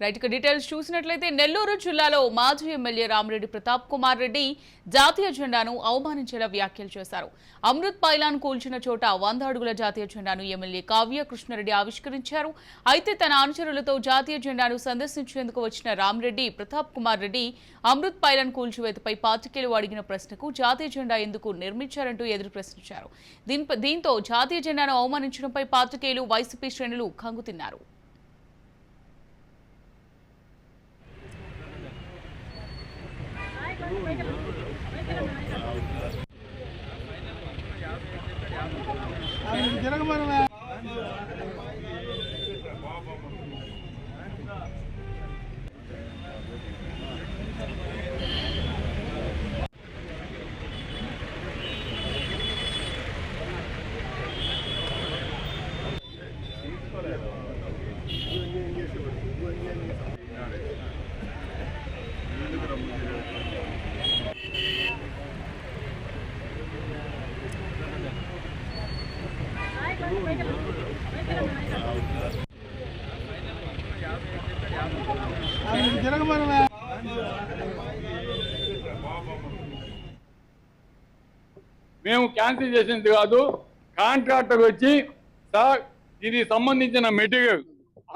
Right ఇక details చూసినట్లయితే నెల్లూరు జిల్లాలో మాజీ ఎమ్మెల్యే రామిరెడ్డి ప్రతాప్ కుమార్ రెడ్డి జాతీయ జెండాను అవమానించేలా వ్యాఖ్యలు చేశారు. అమృత్ పైలాన్ కూల్చిన చోట వంద అడుగుల జాతీయ జెండాను ఎమ్మెల్యే కావ్య కృష్ణారెడ్డి ఆవిష్కరించారు. అయితే తన అనుచరులతో జాతీయ జెండాను సందర్శించేందుకు వచ్చిన రామిరెడ్డి ప్రతాప్ కుమార్ రెడ్డి అమృత్ పైలాన్ కూల్చివేతపై పాతికేయులు అడిగిన ప్రశ్నకు జాతీయ జెండా ఎందుకు నిర్మించారంటూ ఎదురు ప్రశ్నించారు. దీంతో జాతీయ జెండాను అవమానించడంపై పాతికేయులు వైసీపీ శ్రేణులు కంగుతిన్నారు Thank you. మేము క్యాన్సిల్ చేసింది కాదు కాంట్రాక్టర్ వచ్చి సార్ ఇది సంబంధించిన మెటీరియల్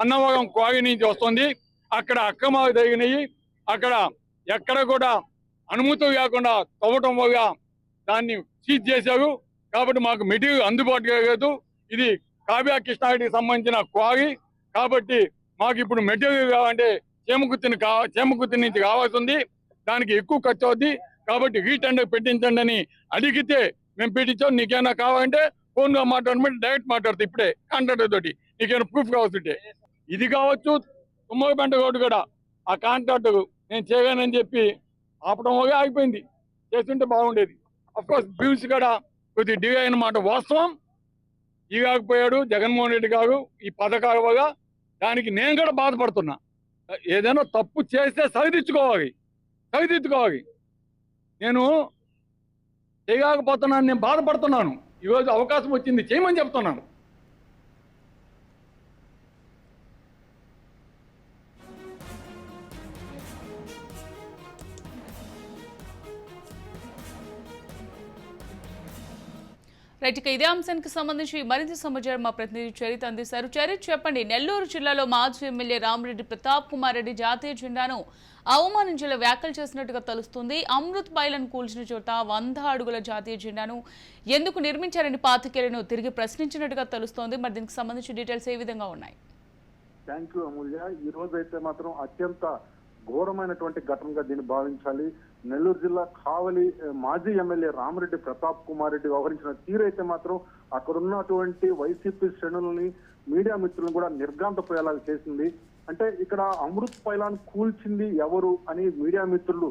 అన్నవరం క్వారీ నుంచి వస్తుంది. అక్కడ అక్రమాలు జరిగినాయి. అక్కడ ఎక్కడ కూడా అనుమతి లేకుండా తవ్వటం వల్ల దాన్ని సీజ్ చేశారు. కాబట్టి మాకు మెటీరియల్ అందుబాటులో లేదు. ఇది కావ్య కృష్ణాకి సంబంధించిన క్వారీ. కాబట్టి మాకు ఇప్పుడు మెటీరియల్ కావాలంటే చేమకుర్తిని కా చేమకుర్తి నుంచి కావాల్సి ఉంది. దానికి ఎక్కువ ఖర్చు అవుద్ది. కాబట్టి రీటెండర్ పెట్టించండి అని అడిగితే మేము పెట్టించాం నీకేమైనా కావాలంటే ఫోన్గా మాట్లాడమంటే డైరెక్ట్ మాట్లాడుతుంది ఇప్పుడే కాంట్రాక్టర్ తోటి. నీకేమైనా ప్రూఫ్ కావాల్సింటే ఇది కావచ్చు తుమ్మగపెంట రోడ్డు కూడా. ఆ కాంట్రాక్టర్ నేను చేయగానని చెప్పి ఆపడం ఆగిపోయింది. చేస్తుంటే బాగుండేది. అఫ్కోర్స్ బ్యూస్ బిల్స్ కూడా కొద్ది డిలే అయిన మాట వాస్తవం. ఈ కాకపోయాడు జగన్మోహన్ రెడ్డి కాదు ఈ పథకాలుగా దానికి నేను కూడా బాధపడుతున్నా. ఏదైనా తప్పు చేస్తే సరిదిద్దుకోవాలి. సరిదిద్దుకోవాలి. నేను చేయకపోతున్నాను నేను బాధపడుతున్నాను. ఈరోజు అవకాశం వచ్చింది చేయమని చెప్తున్నాను. రైట్ ఇక ఇదే అంశానికి సంబంధించి మరింత సమాచారం మా ప్రతినిధి చరిత్ అందిస్తారు. చరిత్ చెప్పండి నెల్లూరు జిల్లాలో మాజీ ఎమ్మెల్యే రామిరెడ్డి ప్రతాప్ కుమార్ రెడ్డి జాతీయ జెండాను అవమానించేలా వ్యాఖ్యలు చేసినట్టుగా తెలుస్తుంది. అమృత్ బైలను కూల్చిన చోట వంద అడుగుల జాతీయ జెండాను ఎందుకు నిర్మించారని పాతికేయులను తిరిగి ప్రశ్నించినట్టుగా తెలుస్తోంది. మరి దీనికి సంబంధించి డీటెయిల్స్ ఏ విధంగా ఉన్నాయి? Thank you Amulya. ఈ రోజు అయితే మాత్రం అత్యంత ఘోరమైనటువంటి ఘటనగా దీన్ని భావించాలి. నెల్లూరు జిల్లా కావలి మాజీ ఎమ్మెల్యే రామరెడ్డి ప్రతాప్ కుమార్ రెడ్డి వ్యవహరించిన తీరు అయితే మాత్రం అక్కడ ఉన్నటువంటి వైసీపీ శ్రేణులని మీడియా మిత్రులను కూడా నిర్గాంతపోయేలాగా చేసింది. అంటే ఇక్కడ అమృత్ పైలాన్ కూల్చింది ఎవరు అని మీడియా మిత్రులు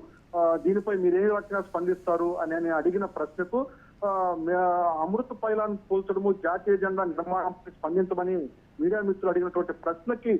దీనిపై మీరు ఏ రకంగా స్పందిస్తారు అని అని అడిగిన ప్రశ్నకు అమృత పైలాన్ కూల్చడము జాతీయ జెండా నిర్మాణంపై స్పందించమని మీడియా మిత్రులు అడిగినటువంటి ప్రశ్నకి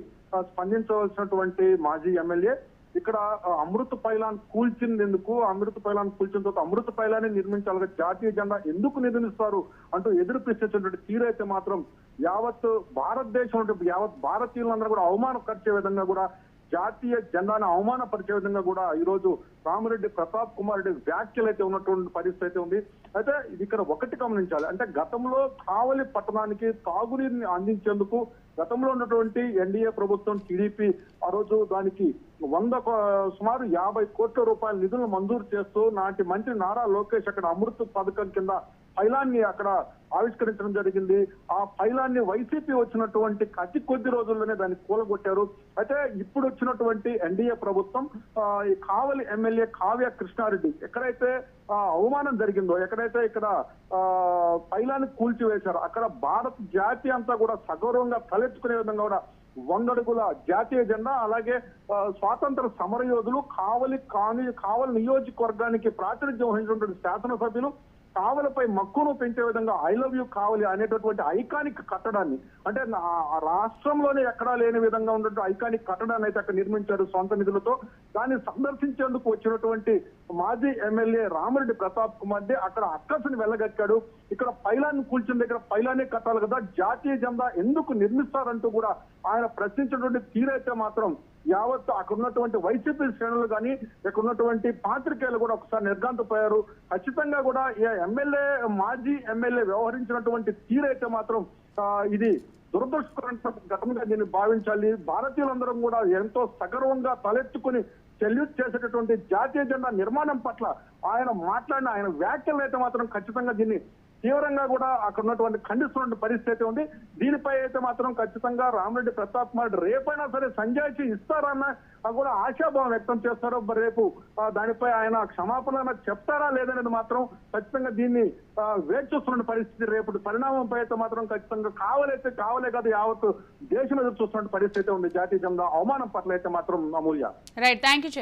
స్పందించవలసినటువంటి మాజీ ఎమ్మెల్యే ఇక్కడ అమృత్ అమృత పైలాన్ కూల్చింది ఎందుకు అమృత పైలాన్ కూల్చిన తర్వాత అమృత పైలాన్ని నిర్మించాలి జాతీయ జెండా ఎందుకు నిర్మిస్తారు అంటూ ఎదురు ప్రశ్నించినటువంటి తీరు అయితే మాత్రం యావత్ భారతదేశం యావత్ భారతీయులందరూ కూడా అవమానం ఖర్చే విధంగా కూడా జాతీయ జెండాను అవమానపరిచే విధంగా కూడా ఈరోజు రామిరెడ్డి ప్రతాప్ కుమార్ రెడ్డి వ్యాఖ్యలు అయితే ఉన్నటువంటి పరిస్థితి అయితే ఉంది. అయితే ఇది ఇక్కడ ఒకటి గమనించాలి. అంటే గతంలో కావలి పట్టణానికి తాగునీరుని అందించేందుకు గతంలో ఉన్నటువంటి ఎన్డీఏ ప్రభుత్వం టీడీపీ ఆ రోజు దానికి వంద సుమారు యాభై కోట్ల రూపాయల నిధులను మంజూరు చేస్తూ నాటి మంత్రి నారా లోకేష్ అక్కడ అమృత్ పథకం కింద ఫైలాన్ని అక్కడ ఆవిష్కరించడం జరిగింది. ఆ ఫైలాన్ని వైసీపీ వచ్చినటువంటి అతి కొద్ది రోజుల్లోనే దాన్ని కూలగొట్టారు. అయితే ఇప్పుడు వచ్చినటువంటి ఎన్డీఏ ప్రభుత్వం ఈ కావలి ఎమ్మెల్యే కావ్య కృష్ణారెడ్డి ఎక్కడైతే అవమానం జరిగిందో ఎక్కడైతే ఇక్కడ ఆ, ఫైలాన్ని కూల్చివేశారో అక్కడ భారత జాతి అంతా కూడా సగౌరవంగా తలెత్తుకునే విధంగా కూడా వందడుగుల జాతీయ జెండా అలాగే స్వాతంత్ర సమరయోధులు కావలి కాని కావలి నియోజకవర్గానికి ప్రాతినిధ్యం వహించినటువంటి శాసనసభ్యులు కావలపై మక్కువను పెంచే విధంగా ఐ లవ్ యూ కావలి అనేటటువంటి ఐకానిక్ కట్టడాన్ని అంటే నా- రాష్ట్రంలోనే ఎక్కడా లేని విధంగా ఉన్నటువంటి ఐకానిక్ కట్టడాన్ని అయితే అక్కడ నిర్మించారు సొంత నిధులతో. దాన్ని సందర్శించేందుకు వచ్చినటువంటి మాజీ ఎమ్మెల్యే రామిరెడ్డి ప్రతాప్ కుమార్ దే అక్కడ అక్కసుని వెళ్ళగక్కాడు. ఇక్కడ పైలాన్ని కూల్చిన దగ్గర పైలానే కట్టాలి కదా. జాతీయ జెండా ఎందుకు నిర్మిస్తారంటూ కూడా ఆయన ప్రశ్నించినటువంటి తీరైతే మాత్రం యావత్ అక్కడ ఉన్నటువంటి వైసీపీ శ్రేణులు కానీ ఇక్కడ ఉన్నటువంటి పాత్రికేయులు కూడా ఒకసారి నిర్ఘాంతపోయారు. ఖచ్చితంగా కూడా ఈ ఎమ్మెల్యే మాజీ ఎమ్మెల్యే వ్యవహరించినటువంటి తీరైతే మాత్రం ఇది దురదృష్టకరమైన ఘటనగా దీన్ని భావించాలి. భారతీయులందరం కూడా ఎంతో సగర్వంగా తలెత్తుకుని సెల్యూట్ చేసేటటువంటి జాతీయ జెండా నిర్మాణం పట్ల ఆయన మాట్లాడిన ఆయన వ్యాఖ్యలు అయితే మాత్రం ఖచ్చితంగా దీన్ని తీవ్రంగా కూడా అక్కడ ఉన్నటువంటి ఖండిస్తున్న పరిస్థితి ఉంది. దీనిపై అయితే మాత్రం ఖచ్చితంగా రామరెడ్డి ప్రతాప్ కుమార్ రేపైనా సరే సంజాయిషి ఇస్తారన్న కూడా ఆశాభావం వ్యక్తం చేస్తారో రేపు దానిపై ఆయన క్షమాపణ చెప్తారా లేదనేది మాత్రం ఖచ్చితంగా దీన్ని వేచి చూస్తున్న పరిస్థితి రేపు పరిణామంపై అయితే మాత్రం ఖచ్చితంగా కావాలైతే కావాలే కదా యావత్ దేశం ఎదురు చూస్తున్న పరిస్థితి ఉంది. జాతీయ జెండా అవమానం పట్ల అయితే మాత్రం అమూల్య. Right thank you